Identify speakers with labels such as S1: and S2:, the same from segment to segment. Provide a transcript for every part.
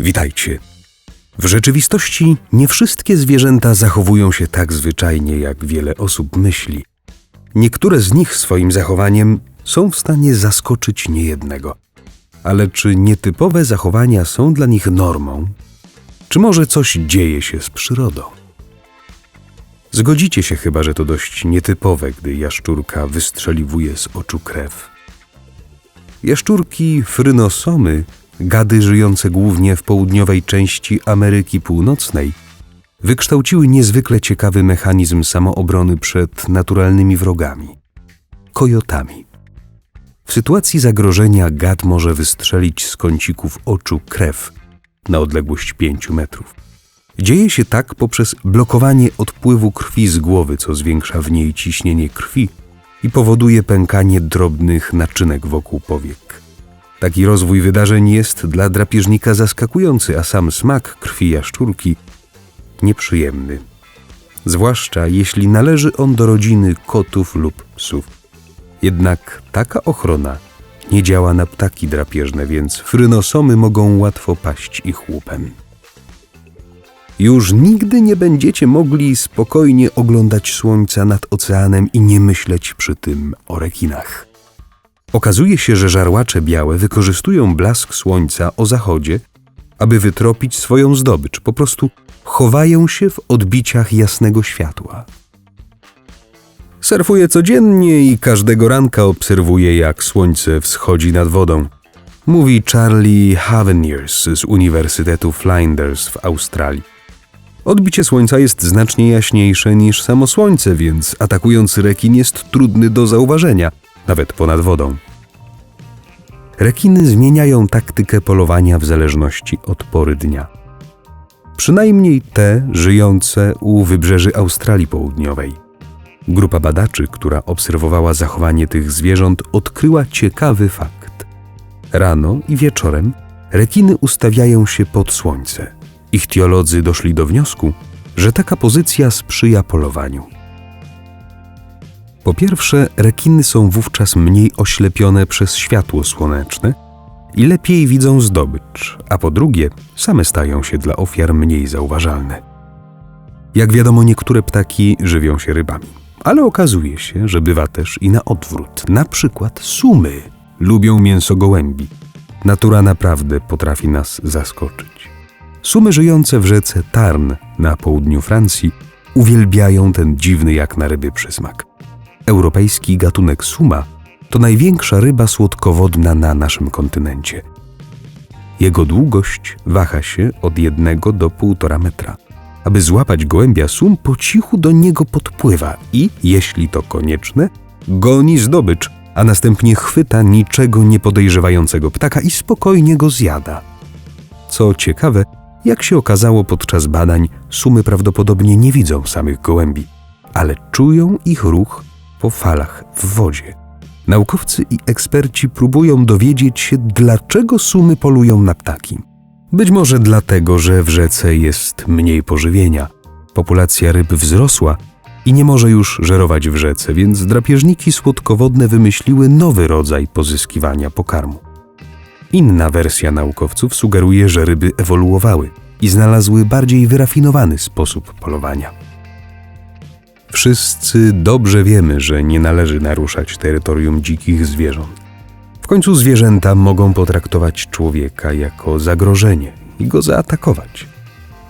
S1: Witajcie. W rzeczywistości nie wszystkie zwierzęta zachowują się tak zwyczajnie, jak wiele osób myśli. Niektóre z nich swoim zachowaniem są w stanie zaskoczyć niejednego. Ale czy nietypowe zachowania są dla nich normą? Czy może coś dzieje się z przyrodą? Zgodzicie się chyba, że to dość nietypowe, gdy jaszczurka wystrzeliwuje z oczu krew. Jaszczurki frynosomy, gady żyjące głównie w południowej części Ameryki Północnej, wykształciły niezwykle ciekawy mechanizm samoobrony przed naturalnymi wrogami kojotami. W sytuacji zagrożenia gad może wystrzelić z kącików oczu krew na odległość 5 metrów. Dzieje się tak poprzez blokowanie odpływu krwi z głowy, co zwiększa w niej ciśnienie krwi i powoduje pękanie drobnych naczynek wokół powiek. Taki rozwój wydarzeń jest dla drapieżnika zaskakujący, a sam smak krwi jaszczurki nieprzyjemny. Zwłaszcza jeśli należy on do rodziny kotów lub psów. Jednak taka ochrona nie działa na ptaki drapieżne, więc frynosomy mogą łatwo paść ich łupem. Już nigdy nie będziecie mogli spokojnie oglądać słońca nad oceanem i nie myśleć przy tym o rekinach. Okazuje się, że żarłacze białe wykorzystują blask słońca o zachodzie, aby wytropić swoją zdobycz. Po prostu chowają się w odbiciach jasnego światła. Surfuję codziennie i każdego ranka obserwuję, jak słońce wschodzi nad wodą. Mówi Charlie Haveniers z Uniwersytetu Flinders w Australii. Odbicie słońca jest znacznie jaśniejsze niż samo słońce, więc atakujący rekin jest trudny do zauważenia, nawet ponad wodą. Rekiny zmieniają taktykę polowania w zależności od pory dnia. Przynajmniej te żyjące u wybrzeży Australii Południowej. Grupa badaczy, która obserwowała zachowanie tych zwierząt, odkryła ciekawy fakt. Rano i wieczorem rekiny ustawiają się pod słońce. Ichtiolodzy doszli do wniosku, że taka pozycja sprzyja polowaniu. Po pierwsze, rekiny są wówczas mniej oślepione przez światło słoneczne i lepiej widzą zdobycz, a po drugie, same stają się dla ofiar mniej zauważalne. Jak wiadomo, niektóre ptaki żywią się rybami, ale okazuje się, że bywa też i na odwrót. Na przykład sumy lubią mięso gołębi. Natura naprawdę potrafi nas zaskoczyć. Sumy żyjące w rzece Tarn na południu Francji uwielbiają ten dziwny jak na ryby przysmak. Europejski gatunek suma to największa ryba słodkowodna na naszym kontynencie. Jego długość waha się od jednego do półtora metra. Aby złapać gołębia sum, po cichu do niego podpływa i, jeśli to konieczne, goni zdobycz, a następnie chwyta niczego nie podejrzewającego ptaka i spokojnie go zjada. Co ciekawe, jak się okazało podczas badań, sumy prawdopodobnie nie widzą samych gołębi, ale czują ich ruch po falach w wodzie. Naukowcy i eksperci próbują dowiedzieć się, dlaczego sumy polują na ptaki. Być może dlatego, że w rzece jest mniej pożywienia. Populacja ryb wzrosła i nie może już żerować w rzece, więc drapieżniki słodkowodne wymyśliły nowy rodzaj pozyskiwania pokarmu. Inna wersja naukowców sugeruje, że ryby ewoluowały i znalazły bardziej wyrafinowany sposób polowania. Wszyscy dobrze wiemy, że nie należy naruszać terytorium dzikich zwierząt. W końcu zwierzęta mogą potraktować człowieka jako zagrożenie i go zaatakować.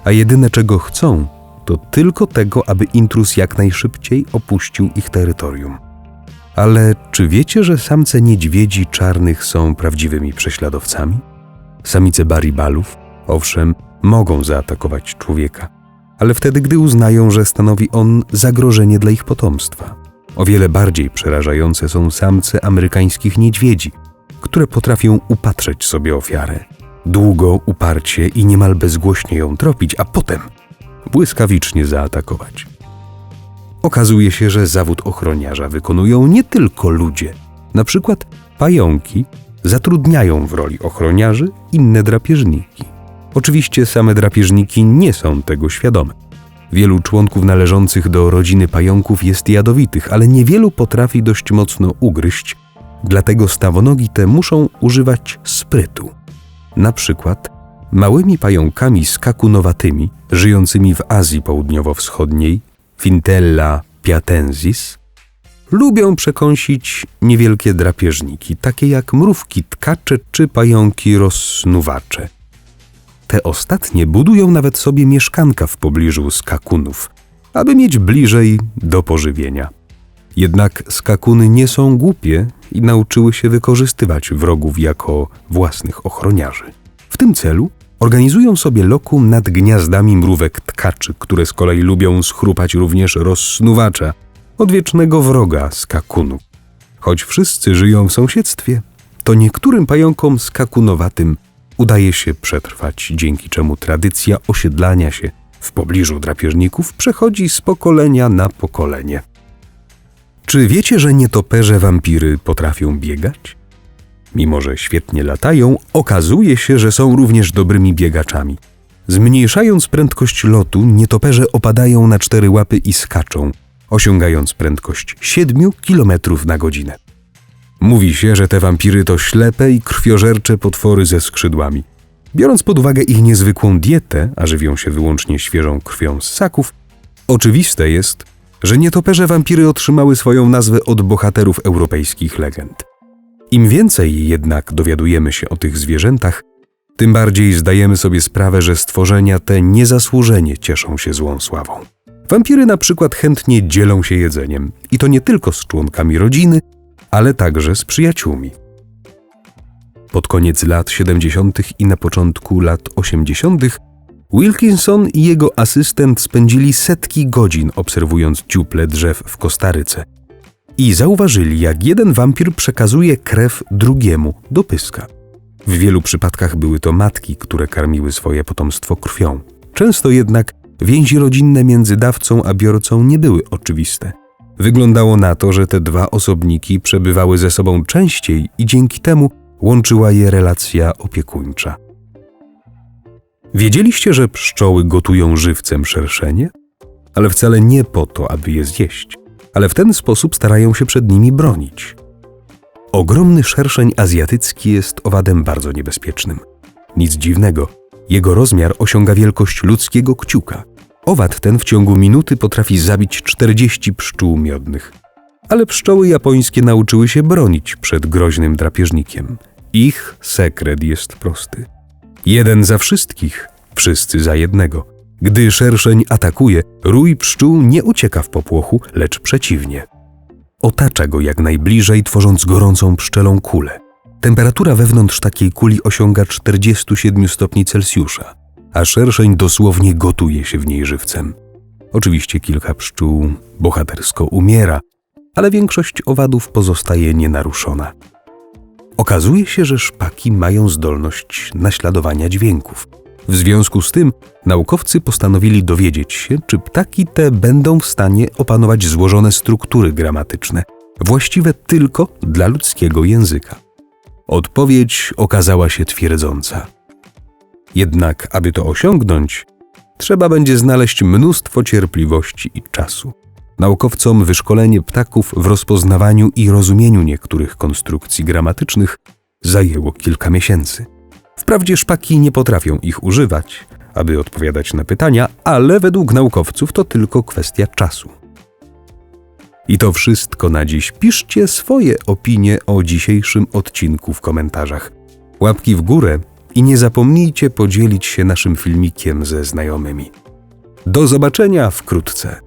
S1: A jedyne czego chcą, to tylko tego, aby intruz jak najszybciej opuścił ich terytorium. Ale czy wiecie, że samce niedźwiedzi czarnych są prawdziwymi prześladowcami? Samice baribalów, owszem, mogą zaatakować człowieka, ale wtedy, gdy uznają, że stanowi on zagrożenie dla ich potomstwa. O wiele bardziej przerażające są samce amerykańskich niedźwiedzi, które potrafią upatrzeć sobie ofiarę, długo, uparcie i niemal bezgłośnie ją tropić, a potem błyskawicznie zaatakować. Okazuje się, że zawód ochroniarza wykonują nie tylko ludzie. Na przykład pająki zatrudniają w roli ochroniarzy inne drapieżniki. Oczywiście same drapieżniki nie są tego świadome. Wielu członków należących do rodziny pająków jest jadowitych, ale niewielu potrafi dość mocno ugryźć, dlatego stawonogi te muszą używać sprytu. Na przykład małymi pająkami skakunowatymi, żyjącymi w Azji Południowo-Wschodniej, Fintella piatensis, lubią przekąsić niewielkie drapieżniki, takie jak mrówki tkacze czy pająki rozsnuwacze. Te ostatnie budują nawet sobie mieszkanka w pobliżu skakunów, aby mieć bliżej do pożywienia. Jednak skakuny nie są głupie i nauczyły się wykorzystywać wrogów jako własnych ochroniarzy. W tym celu organizują sobie lokum nad gniazdami mrówek tkaczy, które z kolei lubią schrupać również rozsnuwacza, odwiecznego wroga skakunu. Choć wszyscy żyją w sąsiedztwie, to niektórym pająkom skakunowatym udaje się przetrwać, dzięki czemu tradycja osiedlania się w pobliżu drapieżników przechodzi z pokolenia na pokolenie. Czy wiecie, że nietoperze wampiry potrafią biegać? Mimo, że świetnie latają, okazuje się, że są również dobrymi biegaczami. Zmniejszając prędkość lotu, nietoperze opadają na cztery łapy i skaczą, osiągając prędkość 7 km na godzinę. Mówi się, że te wampiry to ślepe i krwiożercze potwory ze skrzydłami. Biorąc pod uwagę ich niezwykłą dietę, a żywią się wyłącznie świeżą krwią z ssaków, oczywiste jest, że nietoperze wampiry otrzymały swoją nazwę od bohaterów europejskich legend. Im więcej jednak dowiadujemy się o tych zwierzętach, tym bardziej zdajemy sobie sprawę, że stworzenia te niezasłużenie cieszą się złą sławą. Wampiry na przykład chętnie dzielą się jedzeniem i to nie tylko z członkami rodziny, ale także z przyjaciółmi. Pod koniec lat 70. i na początku lat 80. Wilkinson i jego asystent spędzili setki godzin obserwując dziuple drzew w Kostaryce i zauważyli, jak jeden wampir przekazuje krew drugiemu do pyska. W wielu przypadkach były to matki, które karmiły swoje potomstwo krwią. Często jednak więzi rodzinne między dawcą a biorcą nie były oczywiste. Wyglądało na to, że te dwa osobniki przebywały ze sobą częściej i dzięki temu łączyła je relacja opiekuńcza. Wiedzieliście, że pszczoły gotują żywcem szerszenie? Ale wcale nie po to, aby je zjeść, ale w ten sposób starają się przed nimi bronić. Ogromny szerszeń azjatycki jest owadem bardzo niebezpiecznym. Nic dziwnego, jego rozmiar osiąga wielkość ludzkiego kciuka. Owad ten w ciągu minuty potrafi zabić 40 pszczół miodnych. Ale pszczoły japońskie nauczyły się bronić przed groźnym drapieżnikiem. Ich sekret jest prosty. Jeden za wszystkich, wszyscy za jednego. Gdy szerszeń atakuje, rój pszczół nie ucieka w popłochu, lecz przeciwnie. Otacza go jak najbliżej, tworząc gorącą pszczelą kulę. Temperatura wewnątrz takiej kuli osiąga 47 stopni Celsjusza, a szerszeń dosłownie gotuje się w niej żywcem. Oczywiście kilka pszczół bohatersko umiera, ale większość owadów pozostaje nienaruszona. Okazuje się, że szpaki mają zdolność naśladowania dźwięków. W związku z tym naukowcy postanowili dowiedzieć się, czy ptaki te będą w stanie opanować złożone struktury gramatyczne, właściwe tylko dla ludzkiego języka. Odpowiedź okazała się twierdząca. Jednak, aby to osiągnąć, trzeba będzie znaleźć mnóstwo cierpliwości i czasu. Naukowcom wyszkolenie ptaków w rozpoznawaniu i rozumieniu niektórych konstrukcji gramatycznych zajęło kilka miesięcy. Wprawdzie szpaki nie potrafią ich używać, aby odpowiadać na pytania, ale według naukowców to tylko kwestia czasu. I to wszystko na dziś. Piszcie swoje opinie o dzisiejszym odcinku w komentarzach. Łapki w górę i nie zapomnijcie podzielić się naszym filmikiem ze znajomymi. Do zobaczenia wkrótce.